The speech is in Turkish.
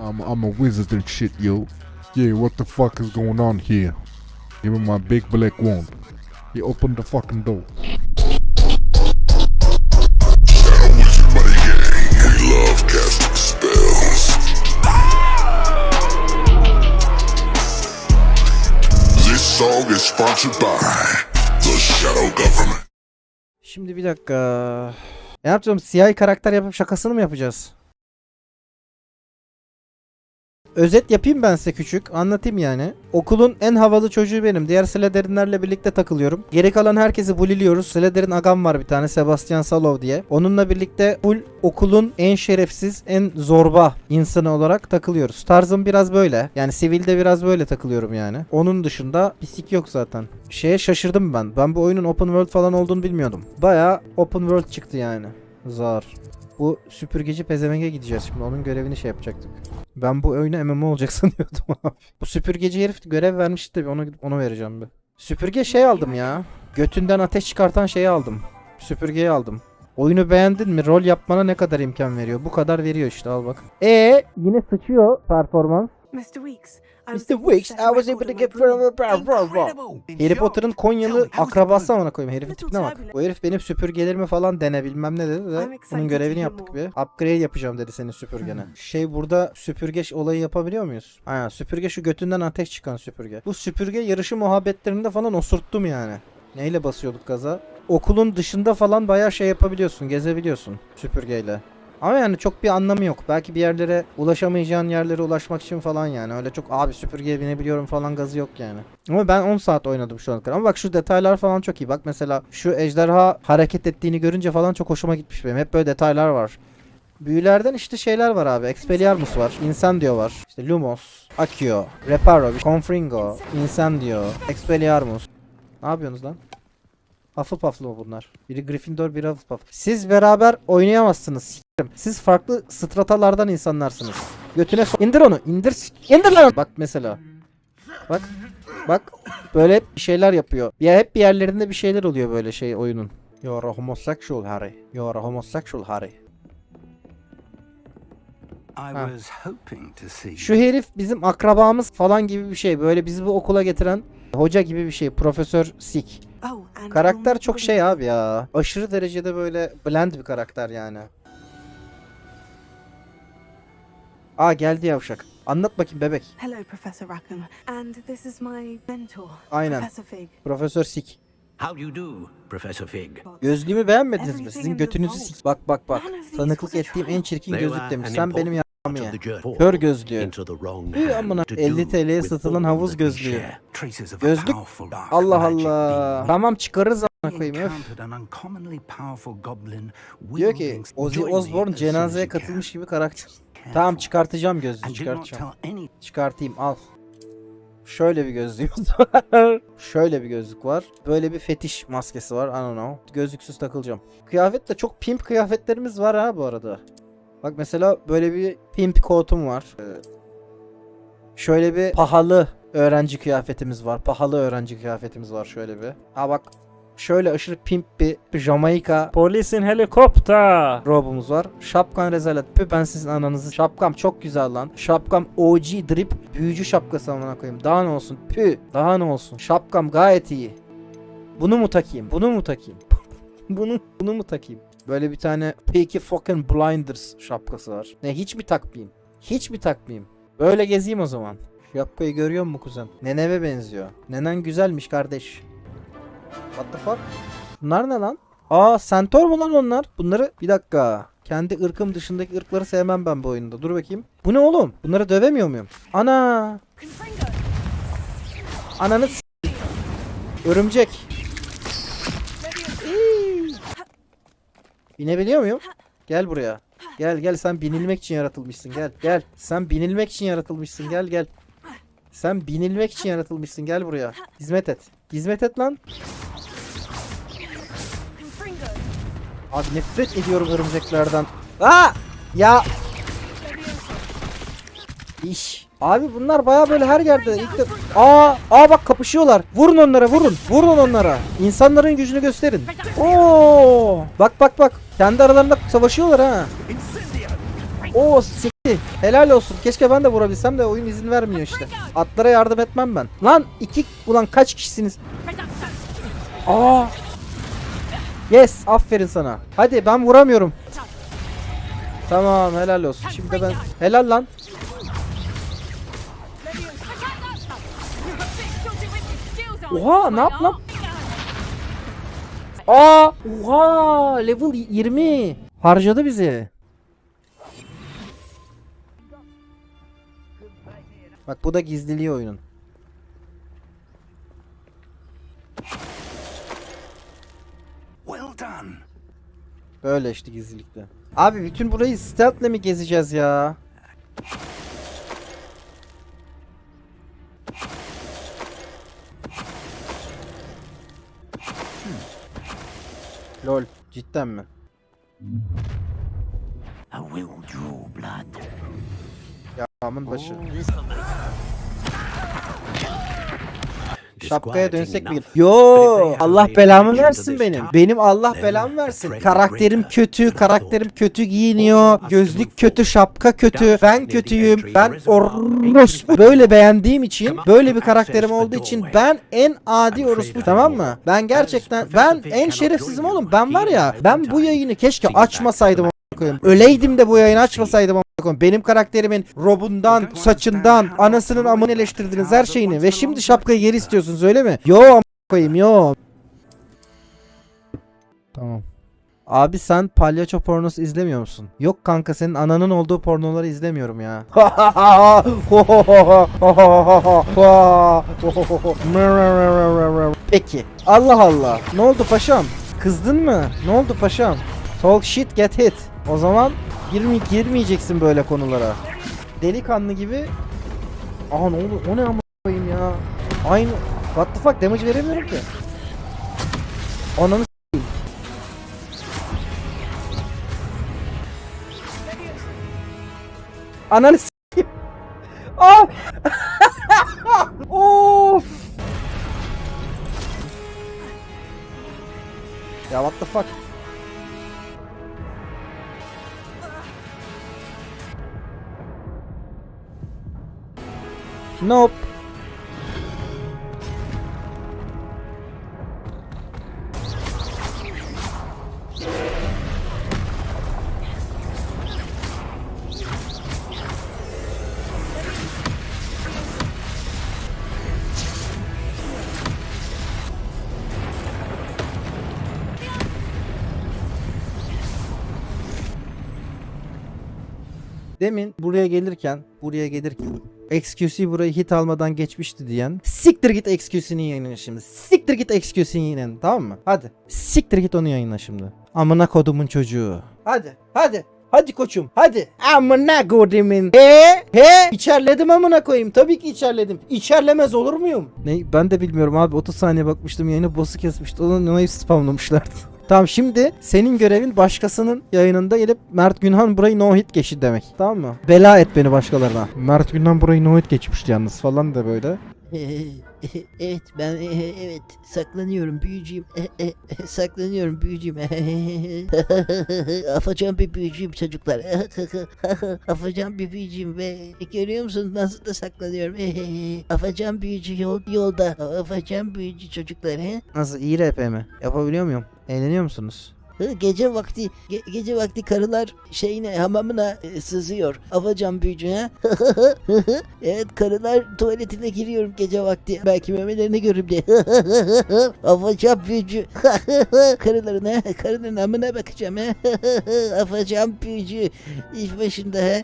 I'm, I'm a wizard and shit, yo. Yeah, what the fuck is going on here? Give me my big black wand. He opened the fucking door. Şimdi bir dakika. Ne yapacağım? Siyah karakter yapıp şakasını mı yapacağız? Özet yapayım ben size küçük. Anlatayım yani. Okulun en havalı çocuğu benim. Diğer Slytherin'lerle birlikte takılıyorum. Geri kalan herkesi buliliyoruz. Slytherin agam var bir tane Sebastian Salov diye. Onunla birlikte full okulun en şerefsiz, en zorba insanı olarak takılıyoruz. Tarzım biraz böyle. Yani sivilde biraz böyle takılıyorum yani. Onun dışında pislik yok zaten. Şeye şaşırdım ben. Ben bu oyunun open world falan olduğunu bilmiyordum. Baya open world çıktı yani. Zar. Bu süpürgeci pezevenge gideceğiz şimdi. Onun görevini şey yapacaktık. Ben bu oyuna MMO olacak sanıyordum abi. Bu süpürgeci herif görev vermişti de onu onu vereceğim bir. Süpürge şey aldım ya. Götünden ateş çıkartan şeyi aldım. Süpürgeyi aldım. Oyunu beğendin mi? Rol yapmana ne kadar imkan veriyor? Bu kadar veriyor işte al bak. E yine sıçıyor performans. Mr. Weeks. I Mr. was able to Weeks, set I a was record able to on get. Harry Potter'ın Konyalı akrabası amına koyayım. Herifin tipine bak. Bu herif benim süpürgelerimi falan dene bilmem ne dedi de bunun görevini yaptık bir. Upgrade yapacağım dedi senin süpürgene. Şey burada süpürge olayı yapabiliyor muyuz? Aynen süpürge şu götünden ateş çıkan süpürge. Bu süpürge yarışı muhabbetlerinde falan osurttum yani. Neyle basıyorduk gaza? Okulun dışında falan bayağı şey yapabiliyorsun, gezebiliyorsun süpürgeyle. Ama yani çok bir anlamı yok. Belki bir yerlere ulaşamayacağın yerlere ulaşmak için falan yani. Öyle çok abi süpürgeye binebiliyorum falan gazı yok yani. Ama ben 10 saat oynadım şu ana kadar. Ama bak şu detaylar falan çok iyi. Bak mesela şu ejderha hareket ettiğini görünce falan çok hoşuma gitmiş benim. Hep böyle detaylar var. Büyülerden işte şeyler var abi. Expelliarmus var. Incendio var. İşte Lumos, Accio, Reparo, Confringo, Incendio, Expelliarmus. Ne yapıyorsunuz lan? Hufflepuff'lı mı bunlar? Biri Gryffindor, biri Hufflepuff. Siz beraber oynayamazsınız. Siz farklı stratalardan insanlarsınız. Götüne so- indir onu. indir. indir lan. Bak mesela. Bak. Bak. Böyle hep bir şeyler yapıyor. Ya hep bir yerlerinde bir şeyler oluyor böyle şey oyunun. You are a homosexual Harry. You are a homosexual Harry. I Ha. was hoping to see Şu herif bizim akrabamız falan gibi bir şey. Böyle bizi bu okula getiren hoca gibi bir şey. Profesör Sik. Oh, Karakter çok şey abi ya. Aşırı derecede böyle blend bir karakter yani. Aa geldi yavşak. Anlat bakayım bebek. Hello, Professor Rackham. And this is my mentor, Aynen. Professor Fig. Profesör Sik. How do you do, Professor Fig? Gözlüğümü beğenmediniz mi? Sizin götünüzü sik. Bak bak bak. Tanıklık ettiğim en çirkin gözlük demiş. Sen benim important yapamı Of ye. the journey Kör gözlüğü. Üy, amına, to 50 do TL'ye satılan havuz gözlüğü. Gözlük. Allah Allah. Tamam çıkarırız amına koyayım öf. Diyor ki Ozzy Osbourne cenazeye katılmış gibi karakter. Tamam çıkartacağım gözlüğü çıkartacağım. Çıkartayım al. Şöyle bir gözlüğümüz var. Şöyle bir gözlük var. Böyle bir fetiş maskesi var. I don't know. Gözlüksüz takılacağım. Kıyafet de çok pimp kıyafetlerimiz var ha bu arada. Bak mesela böyle bir pimp kotum var. Ee, Şöyle bir pahalı öğrenci kıyafetimiz var. Pahalı öğrenci kıyafetimiz var şöyle bir. Ha bak şöyle aşırı pimp bir Jamaika polisin helikopter robumuz var. Şapkan rezalet. Pü ben sizin ananızı. Şapkam çok güzel lan. Şapkam OG drip büyücü şapkası amına koyayım. Daha ne olsun? Pü daha ne olsun? Şapkam gayet iyi. Bunu mu takayım? Bunu mu takayım? bunu bunu mu takayım? Böyle bir tane Peaky fucking Blinders şapkası var. Ne hiç mi takmayayım? Hiç mi takmayayım? Böyle gezeyim o zaman. Şapkayı görüyor musun kuzen? Neneme benziyor. Nenen güzelmiş kardeş. What the fuck? Bunlar ne lan? Aa Centaur mu lan onlar? Bunları bir dakika. Kendi ırkım dışındaki ırkları sevmem ben bu oyunda. Dur bakayım. Bu ne oğlum? Bunları dövemiyor muyum? Ana! Ananı Örümcek. Binebiliyor muyum? Gel buraya. Gel gel sen binilmek için yaratılmışsın gel gel. Sen binilmek için yaratılmışsın gel gel. Sen binilmek için yaratılmışsın gel buraya. Hizmet et. Hizmet et lan. Abi nefret ediyorum örümceklerden. Aa! Ya. İş. Abi bunlar baya böyle her yerde. İlk. Aa, aa bak kapışıyorlar. Vurun onlara vurun. Vurun onlara. İnsanların gücünü gösterin. Oo! Bak bak bak. Kendi aralarında savaşıyorlar ha. Oo sikti. Helal olsun. Keşke ben de vurabilsem de oyun izin vermiyor işte. Atlara yardım etmem ben. Lan iki ulan kaç kişisiniz? Aa. Yes, aferin sana. Hadi ben vuramıyorum. Tamam, helal olsun. Şimdi ben helal lan. Oha, ne yap lan? Aa! Oha! Level 20. Harcadı bizi. Bak bu da gizliliği oyunun. Well done. Böyle işte gizlilikte. Abi bütün burayı stealth'le mi gezeceğiz ya? Lol, cidden mi? I will draw blood. Yağmın başı. Şapkaya dönsek mi? Yo, Allah belamı versin benim. Benim Allah belamı versin. Karakterim kötü, karakterim kötü giyiniyor. Gözlük kötü, şapka kötü. Ben kötüyüm. Ben orospu. Böyle beğendiğim için, böyle bir karakterim olduğu için ben en adi orospu tamam mı? Ben gerçekten ben en şerefsizim oğlum. Ben var ya, ben bu yayını keşke açmasaydım koyayım. Öleydim de bu yayını açmasaydım a**ına koyayım. Benim karakterimin robundan, saçından, anasının amını eleştirdiniz her şeyini ve şimdi şapkayı geri istiyorsunuz öyle mi? Yo a**ına koyayım yo. Tamam. Abi sen palyaço pornosu izlemiyor musun? Yok kanka senin ananın olduğu pornoları izlemiyorum ya. Peki. Allah Allah. Ne oldu paşam? Kızdın mı? Ne oldu paşam? Talk shit get hit. O zaman girme girmeyeceksin böyle konulara. Delikanlı gibi. Aha ne oldu? O ne ama ya? Aynı. What the fuck damage veremiyorum ki. Ananı. Ananı s**eyim. Of! Ya what the fuck? Nope. Demin buraya gelirken, buraya gelirken XQC burayı hit almadan geçmişti diyen Siktir git XQC'nin yayınına şimdi Siktir git XQC'nin yayınına tamam mı? Hadi Siktir git onu yayınla şimdi Amına kodumun çocuğu Hadi hadi Hadi koçum hadi. Amına kodumun. He he. İçerledim amına koyayım. Tabii ki içerledim. İçerlemez olur muyum? Ne ben de bilmiyorum abi. 30 saniye bakmıştım yayını boss'u kesmişti. Onu onu spamlamışlardı. Tamam şimdi senin görevin başkasının yayınında gelip Mert Günhan burayı no hit geçti demek. Tamam mı? Bela et beni başkalarına. Mert Günhan burayı no hit geçmişti yalnız falan da böyle. evet ben evet saklanıyorum büyücüyüm. saklanıyorum büyücüyüm. Afacan bir büyücüyüm çocuklar. Afacan bir büyücüyüm ve görüyor musun nasıl da saklanıyorum. Afacan büyücü yol, yolda. Afacan büyücü çocuklar. Nasıl iyi RP mi? Yapabiliyor muyum? Eğleniyor musunuz? Gece vakti ge- gece vakti karılar şeyine hamamına e, sızıyor. Afacan büyücü ha. evet karılar tuvaletine giriyorum gece vakti. Belki memelerini görürüm diye. Afacan büyücü. Karılarına karının amına bakacağım ha. Afacan büyücü. İş başında ha.